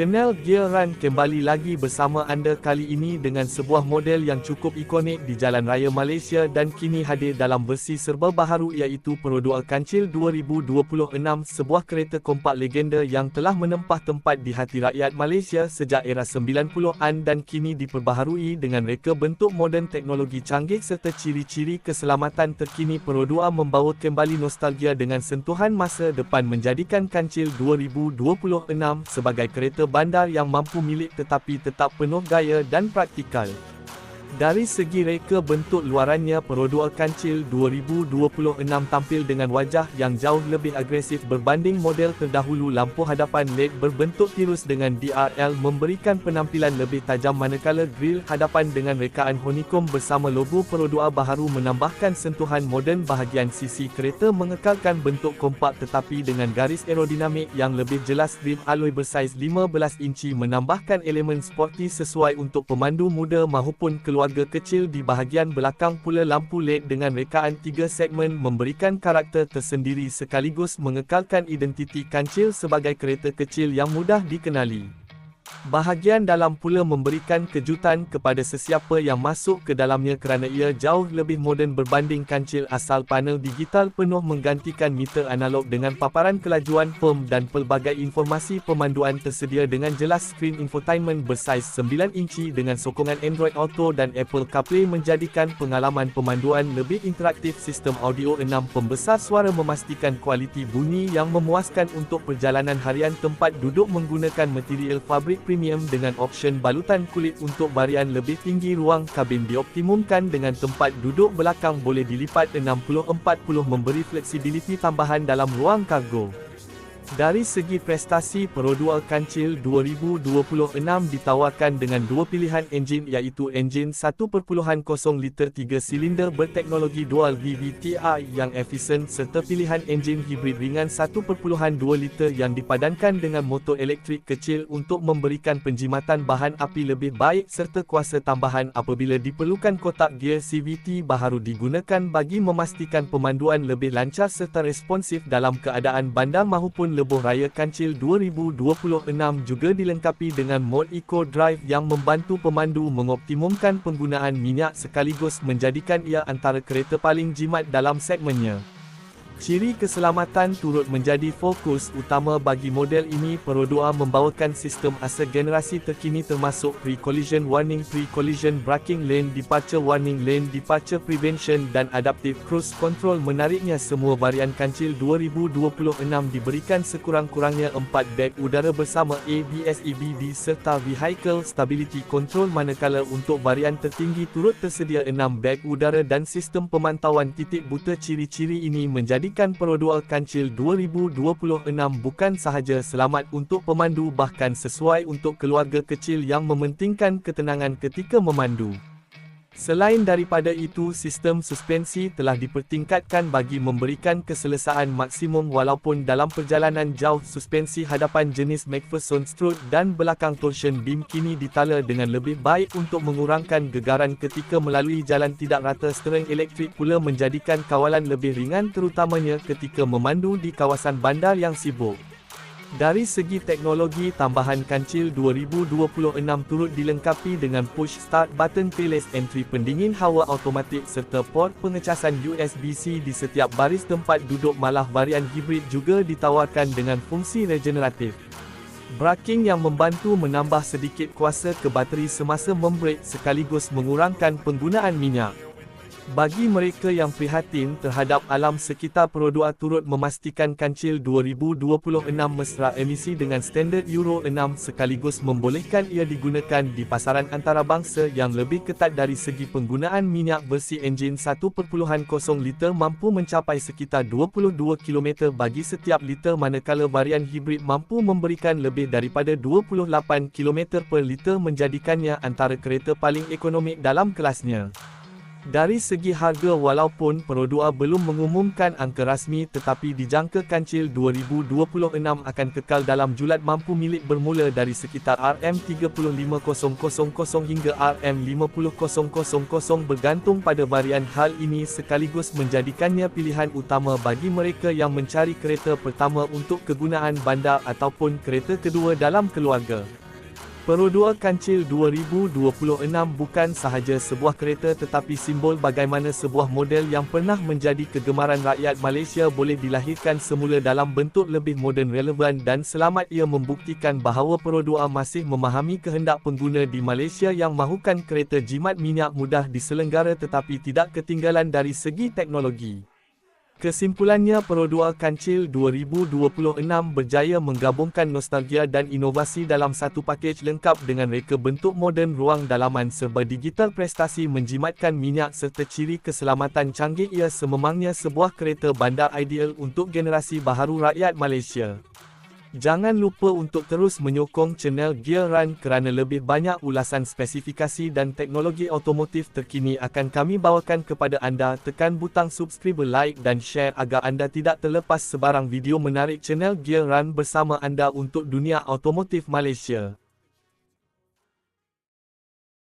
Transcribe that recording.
Channel Gear Run kembali lagi bersama anda kali ini dengan sebuah model yang cukup ikonik di jalan raya Malaysia dan kini hadir dalam versi serba baharu iaitu Perodua Kancil 2026 sebuah kereta kompak legenda yang telah menempah tempat di hati rakyat Malaysia sejak era 90-an dan kini diperbaharui dengan reka bentuk moden teknologi canggih serta ciri-ciri keselamatan terkini Perodua membawa kembali nostalgia dengan sentuhan masa depan menjadikan Kancil 2026 sebagai kereta bandar yang mampu milik tetapi tetap penuh gaya dan praktikal. Dari segi reka bentuk luarannya Perodua Kancil 2026 tampil dengan wajah yang jauh lebih agresif berbanding model terdahulu. Lampu hadapan LED berbentuk tirus dengan DRL memberikan penampilan lebih tajam manakala grill hadapan dengan rekaan honeycomb bersama logo Perodua baharu menambahkan sentuhan moden bahagian sisi kereta mengekalkan bentuk kompak tetapi dengan garis aerodinamik yang lebih jelas rim alloy bersaiz 15 inci menambahkan elemen sporty sesuai untuk pemandu muda maupun keluarga keluarga kecil di bahagian belakang pula lampu LED dengan rekaan tiga segmen memberikan karakter tersendiri sekaligus mengekalkan identiti kancil sebagai kereta kecil yang mudah dikenali. Bahagian dalam pula memberikan kejutan kepada sesiapa yang masuk ke dalamnya kerana ia jauh lebih moden berbanding kancil asal panel digital penuh menggantikan meter analog dengan paparan kelajuan firm dan pelbagai informasi pemanduan tersedia dengan jelas skrin infotainment bersaiz 9 inci dengan sokongan Android Auto dan Apple CarPlay menjadikan pengalaman pemanduan lebih interaktif sistem audio 6 pembesar suara memastikan kualiti bunyi yang memuaskan untuk perjalanan harian tempat duduk menggunakan material fabrik premium dengan option balutan kulit untuk varian lebih tinggi ruang kabin dioptimumkan dengan tempat duduk belakang boleh dilipat 60-40 memberi fleksibiliti tambahan dalam ruang kargo. Dari segi prestasi Perodua Kancil 2026 ditawarkan dengan dua pilihan enjin iaitu enjin 1.0 liter 3 silinder berteknologi dual VVTi yang efisien serta pilihan enjin hibrid ringan 1.2 liter yang dipadankan dengan motor elektrik kecil untuk memberikan penjimatan bahan api lebih baik serta kuasa tambahan apabila diperlukan kotak gear CVT baharu digunakan bagi memastikan pemanduan lebih lancar serta responsif dalam keadaan bandar maupun lebuh raya kancil 2026 juga dilengkapi dengan mod Eco Drive yang membantu pemandu mengoptimumkan penggunaan minyak sekaligus menjadikan ia antara kereta paling jimat dalam segmennya. Ciri keselamatan turut menjadi fokus utama bagi model ini Perodua membawakan sistem asa generasi terkini termasuk Pre-Collision Warning Pre-Collision Braking Lane Departure Warning Lane Departure Prevention dan Adaptive Cruise Control. Menariknya semua varian kancil 2026 diberikan sekurang-kurangnya 4 beg udara bersama ABS EBD serta Vehicle Stability Control. Manakala untuk varian tertinggi turut tersedia 6 beg udara dan sistem pemantauan titik buta. Ciri-ciri ini menjadi menjadikan Perodua Kancil 2026 bukan sahaja selamat untuk pemandu bahkan sesuai untuk keluarga kecil yang mementingkan ketenangan ketika memandu. Selain daripada itu sistem suspensi telah dipertingkatkan bagi memberikan keselesaan maksimum walaupun dalam perjalanan jauh suspensi hadapan jenis McPherson strut dan belakang torsion beam kini ditala dengan lebih baik untuk mengurangkan gegaran ketika melalui jalan tidak rata steering elektrik pula menjadikan kawalan lebih ringan terutamanya ketika memandu di kawasan bandar yang sibuk. Dari segi teknologi tambahan kancil 2026 turut dilengkapi dengan push start button keyless entry pendingin hawa automatik serta port pengecasan USB-C di setiap baris tempat duduk malah varian hibrid juga ditawarkan dengan fungsi regeneratif. Braking yang membantu menambah sedikit kuasa ke bateri semasa membrake sekaligus mengurangkan penggunaan minyak. Bagi mereka yang prihatin terhadap alam sekitar Perodua turut memastikan kancil 2026 mesra emisi dengan standard Euro 6 sekaligus membolehkan ia digunakan di pasaran antarabangsa yang lebih ketat dari segi penggunaan minyak bersih enjin 1.0 liter mampu mencapai sekitar 22 km bagi setiap liter manakala varian hibrid mampu memberikan lebih daripada 28 km per liter menjadikannya antara kereta paling ekonomik dalam kelasnya. Dari segi harga walaupun Perodua belum mengumumkan angka rasmi tetapi dijangka kancil 2026 akan kekal dalam julat mampu milik bermula dari sekitar RM35000 hingga RM50000 bergantung pada varian hal ini sekaligus menjadikannya pilihan utama bagi mereka yang mencari kereta pertama untuk kegunaan bandar ataupun kereta kedua dalam keluarga. Perodua Kancil 2026 bukan sahaja sebuah kereta tetapi simbol bagaimana sebuah model yang pernah menjadi kegemaran rakyat Malaysia boleh dilahirkan semula dalam bentuk lebih moden relevan dan selamat ia membuktikan bahawa Perodua masih memahami kehendak pengguna di Malaysia yang mahukan kereta jimat minyak mudah diselenggara tetapi tidak ketinggalan dari segi teknologi. Kesimpulannya Perodua Kancil 2026 berjaya menggabungkan nostalgia dan inovasi dalam satu pakej lengkap dengan reka bentuk moden ruang dalaman serba digital prestasi menjimatkan minyak serta ciri keselamatan canggih ia sememangnya sebuah kereta bandar ideal untuk generasi baharu rakyat Malaysia. Jangan lupa untuk terus menyokong channel Gear Run kerana lebih banyak ulasan spesifikasi dan teknologi otomotif terkini akan kami bawakan kepada anda. Tekan butang subscribe, like dan share agar anda tidak terlepas sebarang video menarik channel Gear Run bersama anda untuk dunia otomotif Malaysia.